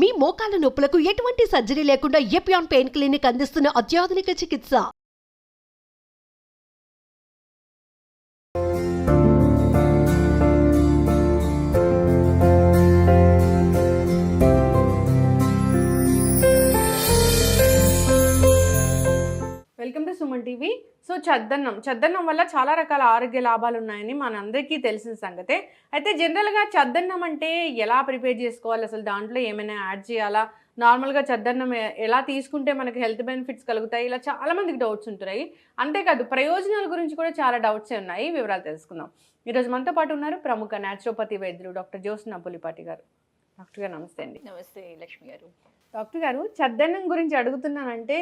మీ మోకాల నొప్పులకు ఎటువంటి సర్జరీ లేకుండా ఎపియాన్ పెయిన్ క్లినిక్ అందిస్తున్న అత్యాధునిక చికిత్స. Welcome to Suman TV. So చద్దన్నం చద్దన్నం వల్ల చాలా రకాల ఆరోగ్య లాభాలు ఉన్నాయని మనందరికీ తెలిసిన సంగతే. అయితే జనరల్గా చద్దన్నం అంటే ఎలా ప్రిపేర్ చేసుకోవాలి? అసలు దాంట్లో ఏమైనా యాడ్ చేయాలా? నార్మల్గా చద్దన్నం ఎలా తీసుకుంటే మనకి హెల్త్ బెనిఫిట్స్ కలుగుతాయి? ఇలా చాలా మందికి డౌట్స్ ఉంటున్నాయి అంతేకాదు ప్రయోజనాల గురించి కూడా చాలా డౌట్స్ ఉన్నాయి. వివరాలు తెలుసుకుందాం. ఈరోజు మనతో పాటు ఉన్నారు ప్రముఖ న్యాచురోపతి వైద్యులు డాక్టర్ జ్యోత్స్న పులిపాటి గారు. డాక్టర్ గారు నమస్తే అండి. నమస్తే లక్ష్మి గారు. డాక్టర్ గారు చద్దన్నం గురించి అడుగుతున్నానంటే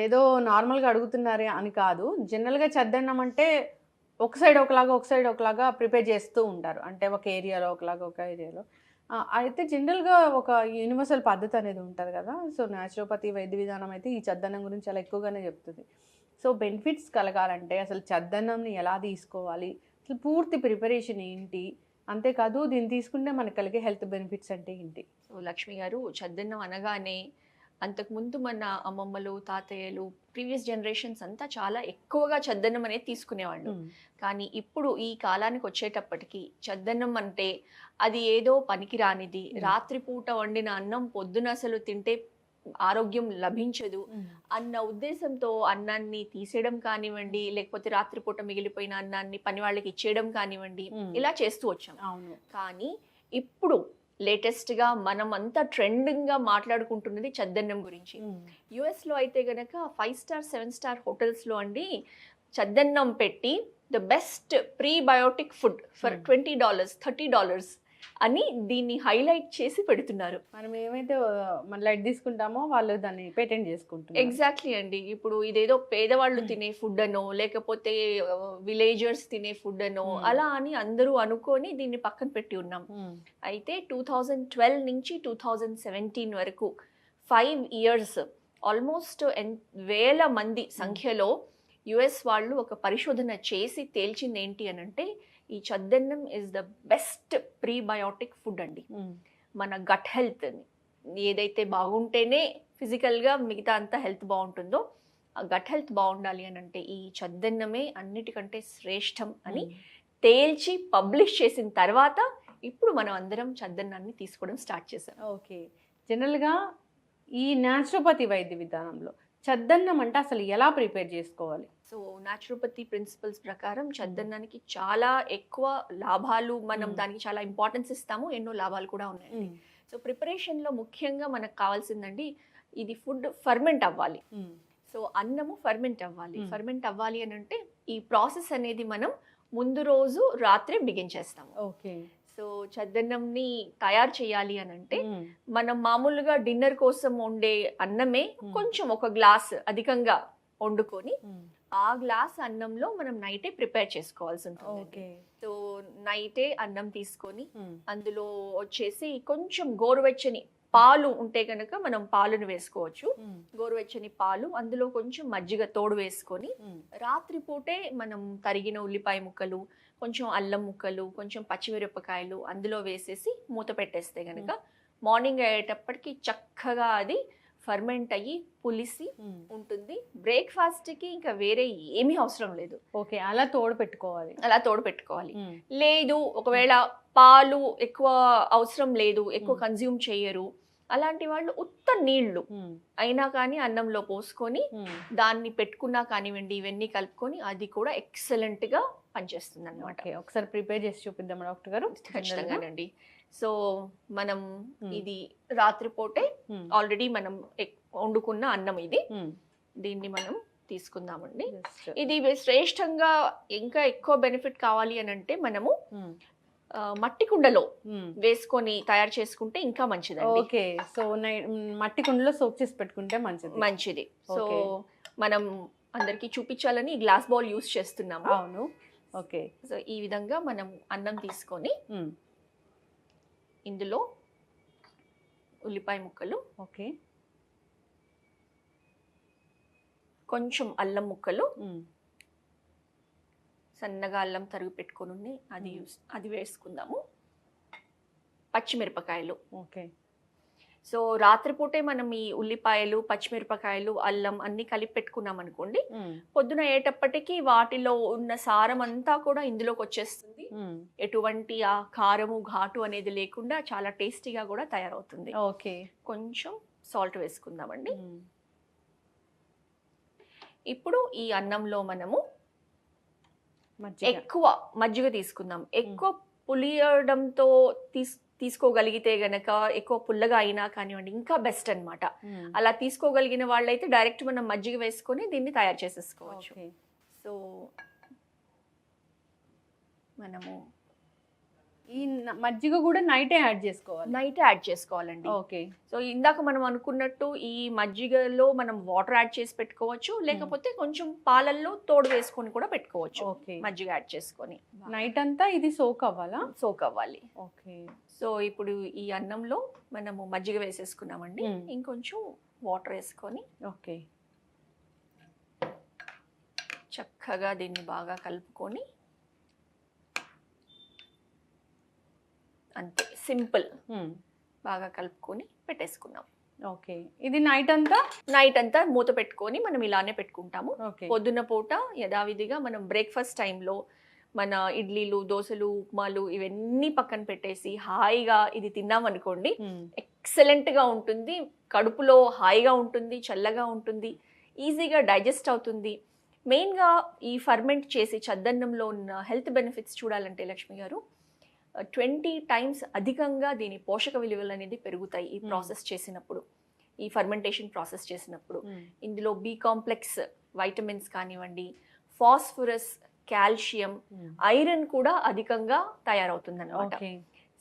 ఏదో నార్మల్గా అడుగుతున్నారే అని కాదు. జనరల్గా చద్దన్నం అంటే ఒక సైడ్ ఒకలాగా ఒక సైడ్ ఒకలాగా ప్రిపేర్ చేస్తూ ఉంటారు. అంటే ఒక ఏరియాలో ఒకలాగా ఒక ఏరియాలో. అయితే జనరల్గా ఒక యూనివర్సల్ పద్ధతి అనేది ఉంటుంది కదా. సో న్యాచురోపతి వైద్య విధానం అయితే ఈ చద్దన్నం గురించి చాలా ఎక్కువగానే చెప్తుంది. సో బెనిఫిట్స్ కలగాలంటే అసలు చద్దన్నంని ఎలా తీసుకోవాలి? అసలు పూర్తి ప్రిపరేషన్ ఏంటి? అంతేకాదు దీన్ని తీసుకుంటే మనకు కలిగే హెల్త్ బెనిఫిట్స్ అంటే ఏంటి? సో లక్ష్మి గారు చద్దన్నం అనగానే అంతకుముందు మన అమ్మమ్మలు తాతయ్యలు ప్రీవియస్ జనరేషన్స్ అంతా చాలా ఎక్కువగా చద్దన్నం అనేది తీసుకునేవాళ్ళు. కానీ ఇప్పుడు ఈ కాలానికి వచ్చేటప్పటికి చద్దన్నం అంటే అది ఏదో పనికిరానిది Mm. రాత్రిపూట వండిన అన్నం పొద్దున అసలు తింటే ఆరోగ్యం లభించదు అన్న ఉద్దేశంతో అన్నాన్ని తీసేయడం కానివ్వండి లేకపోతే రాత్రిపూట మిగిలిపోయిన అన్నాన్ని పని వాళ్ళకి ఇచ్చేయడం కానివ్వండి. ఇలా చేస్తూ వచ్చాం. కానీ ఇప్పుడు లేటెస్ట్గా మనం అంతా ట్రెండింగ్గా మాట్లాడుకుంటున్నది చద్దన్నం గురించి యుఎస్లో అయితే గనక ఫైవ్ స్టార్ సెవెన్ స్టార్ హోటల్స్లో అండి చద్దన్నం పెట్టి the best prebiotic food for. Twenty dollars thirty dollars అని దీన్ని హైలైట్ చేసి పెడుతున్నారు. మనం ఏమైతే మన లైట్ తీసుకుంటామో వాళ్ళు దాన్ని పేటెంట్ చేసుకుంటారు ఎగ్జాక్ట్లీ అండి. ఇప్పుడు ఇదేదో పేదవాళ్ళు Hmm. తినే ఫుడ్ అనో లేకపోతే విలేజర్స్ తినే ఫుడ్ అనో Hmm. అలా అని అందరూ అనుకొని దీన్ని పక్కన పెట్టి ఉన్నాం. అయితే టూ థౌజండ్ ట్వెల్వ్ నుంచి టూ థౌజండ్ సెవెంటీన్ వరకు ఫైవ్ ఇయర్స్ ఆల్మోస్ట్ ఎన్ వేల మంది సంఖ్యలో యుఎస్ వాళ్ళు ఒక పరిశోధన చేసి తేల్చింది ఏంటి అని అంటే ఈ చద్దన్నం is the best prebiotic food అండి. మన గట్ హెల్త్ ఏదైతే బాగుంటేనే ఫిజికల్గా మిగతా అంతా హెల్త్ బాగుంటుందో ఆ గట్ హెల్త్ బాగుండాలి అని అంటే ఈ చద్దన్నమే అన్నిటికంటే శ్రేష్టం అని తేల్చి పబ్లిష్ చేసిన తర్వాత ఇప్పుడు మనం అందరం చద్దన్నాన్ని తీసుకోవడం స్టార్ట్ చేసాం ఓకే జనరల్గా ఈ న్యాచురోపతి వైద్య విధానంలో చద్దన్నం అంటే అసలు ఎలా ప్రిపేర్ చేసుకోవాలి? సో న్యాచురోపతి ప్రిన్సిపల్స్ ప్రకారం చద్దన్నానికి చాలా ఎక్కువ లాభాలు మనం. దానికి చాలా ఇంపార్టెన్స్ ఇస్తాము ఎన్నో లాభాలు కూడా ఉన్నాయి సో ప్రిపరేషన్లో ముఖ్యంగా మనకు కావాల్సిందండి ఇది ఫుడ్ ఫర్మెంట్ అవ్వాలి. సో అన్నము ఫర్మెంట్ అవ్వాలి. ఫర్మెంట్ అవ్వాలి అని అంటే ఈ ప్రాసెస్ అనేది మనం ముందు రోజు రాత్రి బిగించేస్తాము ఓకే. సో చద్దన్నంని తయారు చేయాలి అని అంటే మనం మామూలుగా డిన్నర్ కోసం వండే అన్నమే. కొంచెం ఒక గ్లాస్ అధికంగా వండుకొని ఆ గ్లాస్ అన్నంలో మనం నైటే ప్రిపేర్ చేసుకోవాల్సి ఉంటుంది. ఓకే. సో నైటే అన్నం తీసుకొని అందులో వచ్చేసి కొంచెం గోరువెచ్చని పాలు ఉంటే కనుక మనం పాలను వేసుకోవచ్చు. గోరువెచ్చని పాలు అందులో కొంచెం మజ్జిగ తోడు వేసుకొని రాత్రిపూటే మనం తరిగిన ఉల్లిపాయ ముక్కలు కొంచెం అల్లం ముక్కలు కొంచెం పచ్చిమిరపకాయలు అందులో వేసేసి మూత పెట్టేస్తే కనుక మార్నింగ్ అయ్యేటప్పటికి చక్కగా అది ఫర్మెంట్ అయ్యి పులిసి ఉంటుంది. బ్రేక్ఫాస్ట్కి ఇంకా వేరే ఏమీ అవసరం లేదు. ఓకే అలా తోడు పెట్టుకోవాలి. అలా తోడు పెట్టుకోవాలి. లేదు ఒకవేళ పాలు ఎక్కువ అవసరం లేదు ఎక్కువ. కన్జ్యూమ్ చేయరు. అలాంటి వాళ్ళు ఉత్త నీళ్ళు అయినా కానీ అన్నంలో పోసుకొని దాన్ని పెట్టుకున్నా కానివ్వండి ఇవన్నీ కలుపుకొని అది కూడా ఎక్సలెంట్గా పనిచేస్తుంది అనమాట ఒకసారి ప్రిపేర్ చేసి చూపిద్దాం డాక్టర్ గారు. ఖచ్చితంగానండి సో మనం. ఇది రాత్రిపూటే ఆల్రెడీ మనం వండుకున్న అన్నం ఇది. దీన్ని మనం తీసుకుందామండి. ఇది శ్రేష్టంగా ఇంకా ఎక్కువ బెనిఫిట్ కావాలి అని అంటే మనము మట్టి కుండలో వేసుకొని తయారు చేసుకుంటే ఇంకా మంచిదండి. ఓకే. సో మట్టి కుండలో సోప్ చేసి పెట్టుకుంటే మంచిది. మంచిది. సో. మనం అందరికి చూపించాలని గ్లాస్ బౌల్ యూస్ చేస్తున్నాము. అవును. ఓకే. సో ఈ విధంగా మనం అన్నం తీసుకొని ఇందులో ఉల్లిపాయ ముక్కలు ఓకే. కొంచెం అల్లం ముక్కలు సన్నగా అల్లం తరుగు పెట్టుకొని ఉన్నాయి అది. యూస్ అది వేసుకుందాము. పచ్చిమిరపకాయలు. ఓకే. సో రాత్రిపూటే మనం ఈ ఉల్లిపాయలు పచ్చిమిరపకాయలు అల్లం అన్ని కలిపి పెట్టుకున్నాం అనుకోండి పొద్దున అయ్యేటప్పటికి వాటిలో ఉన్న సారం అంతా కూడా ఇందులోకి వచ్చేస్తుంది ఎటువంటి ఆ కారము ఘాటు అనేది లేకుండా చాలా టేస్టీగా కూడా తయారవుతుంది. ఓకే. కొంచెం సాల్ట్ వేసుకుందామండి. ఇప్పుడు ఈ అన్నంలో మనము ఎక్కువ మజ్జిగ తీసుకుందాం. ఎక్కువ పులియడంతో తీస్ తీసుకోగలిగితే గనక ఎక్కువ పుల్లగా అయినా కానివ్వండి ఇంకా బెస్ట్ అన్నమాట. ఉమ్, అలా తీసుకోగలిగిన వాళ్ళైతే డైరెక్ట్ మనం మజ్జిగ వేసుకొని దీన్ని తయారు చేసేసుకోవచ్చు. సో మనము ఈ మజ్జిగ కూడా నైటే యాడ్ చేసుకోవాలి? నైట్ యాడ్ చేసుకోవాలండి. ఓకే. సో ఇందాక మనం అనుకున్నట్టు ఈ మజ్జిగలో మనం వాటర్ యాడ్ చేసి పెట్టుకోవచ్చు లేకపోతే కొంచెం పాలల్లో తోడు వేసుకొని కూడా పెట్టుకోవచ్చు ఓకే. మజ్జిగ యాడ్ చేసుకొని. నైట్ అంతా ఇది సోక్ అవ్వాలా? సోక్ అవ్వాలి. ఓకే. సో ఇప్పుడు ఈ అన్నంలో మనము మజ్జిగ వేసేసుకున్నామండి. ఇంకొంచెం వాటర్ వేసుకొని ఓకే. చక్కగా దీన్ని బాగా కలుపుకొని అంతే సింపుల్. బాగా కలుపుకొని పెట్టేసుకున్నాం. ఓకే. ఇది నైట్ అంతా? నైట్ అంతా మూత పెట్టుకొని మనం ఇలానే పెట్టుకుంటాము. పొద్దున్న పూట యథావిధిగా మనం బ్రేక్ఫాస్ట్ టైంలో మన ఇడ్లీలు దోశలు ఉప్మాలు ఇవన్నీ పక్కన పెట్టేసి హాయిగా ఇది తిన్నామనుకోండి ఉమ్, ఎక్సలెంట్గా ఉంటుంది. కడుపులో హాయిగా ఉంటుంది చల్లగా ఉంటుంది ఈజీగా డైజెస్ట్ అవుతుంది. మెయిన్గా ఈ ఫర్మెంట్ చేసి చద్దన్నంలో ఉన్న హెల్త్ బెనిఫిట్స్ చూడాలంటే లక్ష్మి గారు ట్వంటీ టైమ్స్ అధికంగా దీని పోషక విలువలు అనేది పెరుగుతాయి ఈ Hmm. ప్రాసెస్ చేసినప్పుడు. ఈ ఫర్మెంటేషన్ ప్రాసెస్ చేసినప్పుడు. ఉమ్, ఇందులో బి కాంప్లెక్స్ వైటమిన్స్ కానివ్వండి ఫాస్ఫరస్ కాల్షియం ఉమ్, ఐరన్ కూడా అధికంగా తయారవుతుంది అనమాట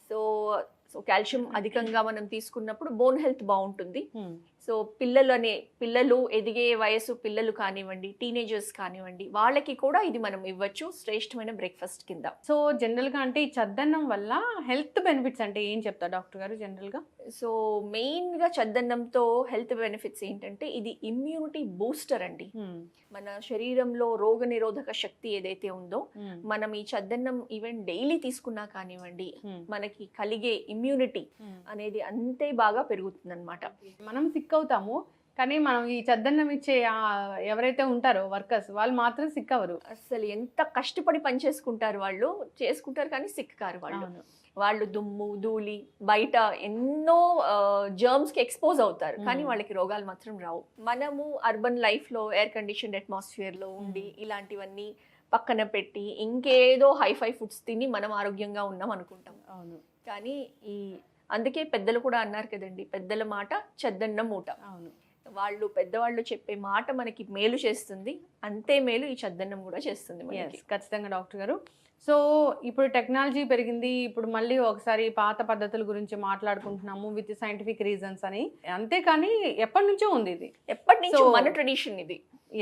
సో సో కాల్షియం అధికంగా మనం తీసుకున్నప్పుడు బోన్ హెల్త్ బాగుంటుంది. ఉమ్, సో పిల్లలు అనే పిల్లలు ఎదిగే వయసు పిల్లలు కానివ్వండి టీనేజర్స్ కానివ్వండి వాళ్ళకి కూడా ఇది మనం ఇవ్వచ్చు శ్రేష్టమైన బ్రేక్ఫాస్ట్ కింద. సో జనరల్గా అంటే ఈ చద్దన్నం వల్ల హెల్త్ బెనిఫిట్స్ అంటే ఏం చెప్తారు డాక్టర్ గారు జనరల్గా సో మెయిన్గా చద్దన్నంతో హెల్త్ బెనిఫిట్స్ ఏంటంటే ఇది ఇమ్యూనిటీ బూస్టర్ అండి. ఉమ్, మన శరీరంలో రోగ నిరోధక శక్తి ఏదైతే ఉందో ఉమ్, మనం ఈ చద్దన్నం ఈవెన్ డైలీ తీసుకున్నా కానివ్వండి మనకి కలిగే ఇమ్యూనిటీ ఉమ్. అనేది అంతే బాగా పెరుగుతుంది అనమాట మనం సిక్ అవుతాము కానీ మనం ఈ చద్దన్నం ఇచ్చే ఎవరైతే ఉంటారో వర్కర్స్ వాళ్ళు మాత్రం సిక్ అవ్వరు అసలు ఎంత కష్టపడి పని చేసుకుంటారు వాళ్ళు చేసుకుంటారు కానీ సిక్ కారు వాళ్ళు. వాళ్ళు దుమ్ము ధూళి బయట ఎన్నో జర్మ్స్కి ఎక్స్పోజ్ అవుతారు కానీ Hmm. వాళ్ళకి రోగాలు మాత్రం రావు మనము అర్బన్ లైఫ్లో ఎయిర్ కండిషన్ అట్మాస్ఫియర్లో ఉండి Hmm. ఇలాంటివన్నీ పక్కన పెట్టి ఇంకేదో హైఫై ఫుడ్స్ తిని మనం ఆరోగ్యంగా ఉన్నాం అనుకుంటాం అవును కానీ ఈ అందుకే పెద్దలు కూడా అన్నారు కదండి పెద్దల మాట చెద్దన్నం మూట అవును. వాళ్ళు పెద్దవాళ్ళు చెప్పే మాట మనకి మేలు చేస్తుంది అంతే మేలు ఈ చద్దన్నం కూడా చేస్తుంది మనకి. ఖచ్చితంగా డాక్టర్ గారు. సో ఇప్పుడు టెక్నాలజీ పెరిగింది ఇప్పుడు మళ్ళీ ఒకసారి పాత పద్ధతుల గురించి మాట్లాడుకుంటున్నాము విత్ సైంటిఫిక్ రీజన్స్ అని. అంతేకాని ఎప్పటి నుంచో ఉంది ఇది. ఎప్పటి నుంచి మన ట్రెడిషన్ ఇది.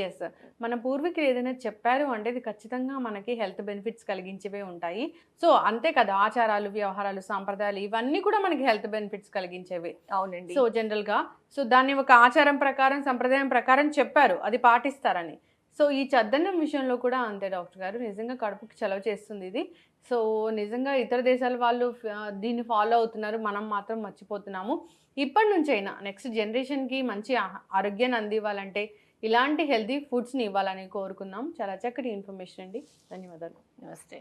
ఎస్ మన పూర్వీకులు ఏదైనా చెప్పారు అంటే ఇది ఖచ్చితంగా మనకి హెల్త్ బెనిఫిట్స్ కలిగించేవే ఉంటాయి. సో అంతే కదా ఆచారాలు వ్యవహారాలు సాంప్రదాయాలు ఇవన్నీ కూడా మనకి హెల్త్ బెనిఫిట్స్ కలిగించేవే. అవునండి. సో జనరల్గా సో దాన్ని ఒక ఆచారం ప్రకారం సంప్రదాయం ప్రకారం చెప్పారు. అది పాటిస్తారని. సో ఈ చద్దన్నం విషయంలో కూడా అంతే డాక్టర్ గారు. నిజంగా కడుపుకి చలవ చేస్తుంది ఇది. సో నిజంగా ఇతర దేశాల వాళ్ళు దీన్ని ఫాలో అవుతున్నారు. మనం మాత్రం మర్చిపోతున్నాము. ఇప్పటి నుంచైనా నెక్స్ట్ జనరేషన్కి మంచి ఆరోగ్యాన్ని అందివ్వాలంటే ఇలాంటి హెల్తీ ఫుడ్స్ని ఇవ్వాలని కోరుకుందాం. చాలా చక్కటి ఇన్ఫర్మేషన్ అండి. ధన్యవాదాలు. నమస్తే